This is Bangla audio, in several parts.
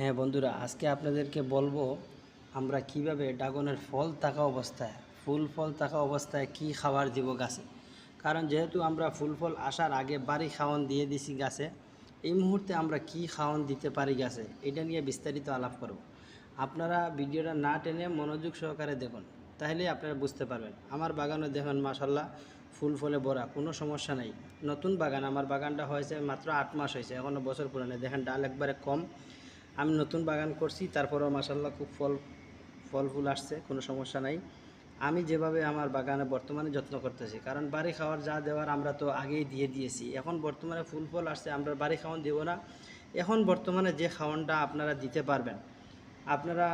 হ্যাঁ বন্ধুরা, আজকে আপনাদেরকে বলব আমরা কীভাবে ড্রাগনের ফল থাকা অবস্থায়, ফুল ফল থাকা অবস্থায় কি খাবার দিব গাছে। কারণ যেহেতু আমরা ফুল ফল আসার আগে বাড়ি খাওয়ান দিয়ে দিছি গাছে, এই মুহূর্তে আমরা কি খাওয়ান দিতে পারি গাছে, এটা নিয়ে বিস্তারিত আলাপ করব। আপনারা ভিডিওটা না টেনে মনোযোগ সহকারে দেখুন, তাহলে আপনারা বুঝতে পারবেন। আমার বাগানে দেখুন মাসাল্লাহ ফুল ফলে ভরা, কোনো সমস্যা নাই। নতুন বাগান, আমার বাগানটা হয়েছে মাত্র আট মাস হয়েছে এখনও বছর পুরানো। দেখেন, ডাল একবারে কম। আমি নতুন বাগান করছি, তারপরেও মাসাল্লাহ খুব ফল ফল ফুল আসছে, কোনো সমস্যা নাই। আমি যেভাবে আমার বাগানে বর্তমানে যত্ন করতেছি, কারণ বাড়ি খাওয়ার যা দেওয়ার আমরা তো আগেই দিয়ে দিয়েছি। এখন বর্তমানে ফুল ফল আসছে, আমরা বাড়ি খাওয়ান দেবো না। এখন বর্তমানে যে খাওয়ানটা আপনারা দিতে পারবেন, আপনারা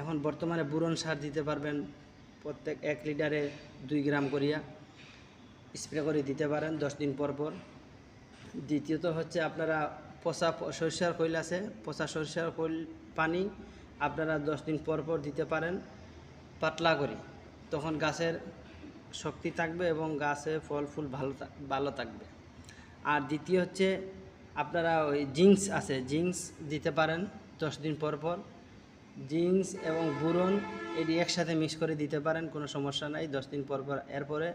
এখন বর্তমানে বুরন সার দিতে পারবেন, প্রত্যেক এক লিটারে দুই গ্রাম করিয়া স্প্রে করে দিতে পারেন দশ দিন পর পর। দ্বিতীয়ত হচ্ছে আপনারা পচা সরিষার খৈল আছে, পচা সরিষার খৈল পানি আপনারা দশ দিন পর পর দিতে পারেন পাতলা করে। তখন গাছের শক্তি থাকবে এবং গাছে ফল ফুল ভালো ভালো থাকবে। আর দ্বিতীয় হচ্ছে আপনারা ওই জিঙ্কস আছে জিঙ্কস দিতে পারেন দশ দিন পর পর। জিঙ্কস এবং বুরন এটি একসাথে মিক্স করে দিতে পারেন, কোনো সমস্যা নাই। দশ দিন পর পর, এরপরে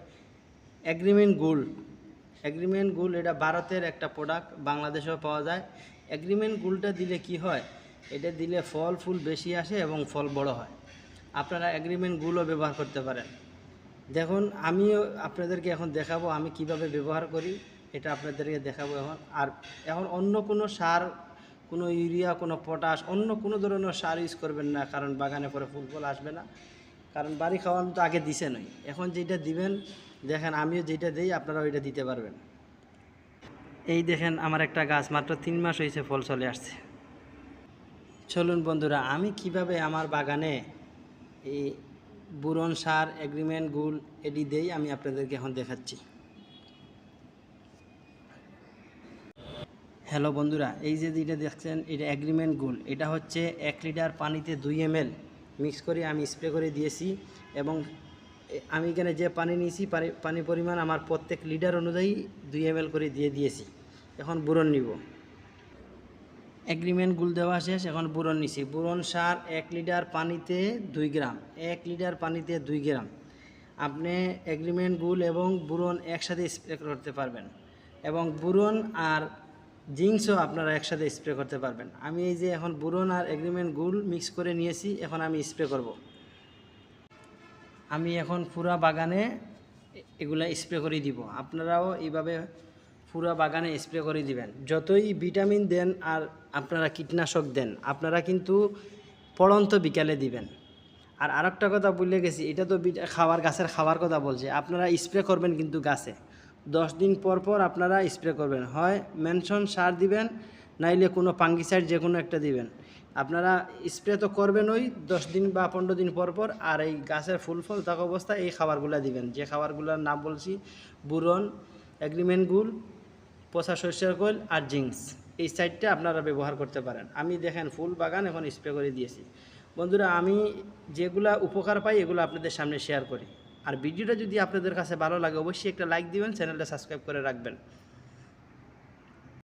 এগ্রিমেন্ট গুল এগ্রিমেন্ট গুল এটা ভারতের একটা প্রোডাক্ট বাংলাদেশেও পাওয়া যায়। এগ্রিমেন্ট গুলটা দিলে কি হয়? এটা দিলে ফল ফুল বেশি আসে এবং ফল বড় হয়। আপনারা এগ্রিমেন্ট গুলও ব্যবহার করতে পারেন। দেখুন, আমিও আপনাদেরকে এখন দেখাবো আমি কীভাবে ব্যবহার করি। এটা আপনাদেরকে দেখাবো এখন। আর এখন অন্য কোনো সার, কোনো ইউরিয়া, কোনো পটাশ অন্য কোনো ধরনের সার ইউজ করবেন না, কারণ বাগানে পরে ফুল ফল আসবে না। কারণ বাড়ি খাওয়ানো তো আগে দিছে নয় এখন যেটা দিবেন, দেখেন আমিও যেটা দিই আপনারা ওইটা দিতে পারবেন। এই দেখেন আমার একটা গাছ, মাত্র তিন মাস হয়েছে ফল চলে আসছে। চলুন বন্ধুরা, আমি কীভাবে আমার বাগানে এই বুরন সার, এগ্রিমেন্ট গুল এটি দেই, আমি আপনাদেরকে এখন দেখাচ্ছি। হ্যালো বন্ধুরা, এই যে যেটা দেখছেন, এটা এগ্রিমেন্ট গুল। এটা হচ্ছে এক লিটার পানিতে দুই এম মিক্স করে আমি স্প্রে করে দিয়েছি এবং আমি এখানে যে পানি নিয়েছি, পানি- পানি পরিমাণ আমার প্রত্যেক লিটার অনুযায়ী দুই এম করে দিয়ে দিয়েছি। এখন বুরন নিব। এগ্রিমেন্ট গুল দেওয়া শেষ, এখন বুরন নিছি। বুরন সার এক লিটার পানিতে দুই গ্রাম। এক লিটার পানিতে দুই গ্রাম। আপনি এগ্রিমেন্ট গুল এবং বুরন একসাথে স্প্রে করতে পারবেন। এবং বুরন আর জিঙ্কসও আপনারা একসাথে স্প্রে করতে পারবেন। আমি এই যে এখন বুরন আর এগ্রিমেন্ট গুল মিক্স করে নিয়েছি, এখন আমি স্প্রে করব। আমি এখন পুরা বাগানে এগুলা স্প্রে করে দিব। আপনারাও এইভাবে পুরা বাগানে স্প্রে করে দিবেন। যতই ভিটামিন দেন আর আপনারা কীটনাশক দেন, আপনারা কিন্তু পড়ন্ত বিকালে দিবেন। আর আরেকটা কথা বলে গেছি, এটা তো খাওয়ার, গাছের খাওয়ার কথা বলছে। আপনারা স্প্রে করবেন কিন্তু গাছে। দশ দিন পর পর আপনারা স্প্রে করবেন। হয় মেনশন সার দিবেন, নাইলে কোনো পাঙ্গিসাইড যে কোনো একটা দিবেন। আপনারা স্প্রে তো করবেন ওই দশ দিন বা পনেরো দিন পর পর, আর এই গাছের ফুল ফল থাকা অবস্থায় এই খাবারগুলো দিবেন। যে খাবারগুলোর নাম বলছি, বুরন এগ্রিমেন্ট গুল, পচা সরিষার কোল আর জিঙ্কস এই সাইডটা আপনারা ব্যবহার করতে পারেন। আমি দেখেন ফুল বাগান এখন স্প্রে করে দিয়েছি। বন্ধুরা, আমি যেগুলা উপকার পাই এগুলো আপনাদের সামনে শেয়ার করি। আর ভিডিওটা যদি আপনাদের কাছে ভালো লাগে, অবশ্যই একটা লাইক দিবেন, চ্যানেলটা সাবস্ক্রাইব করে রাখবেন।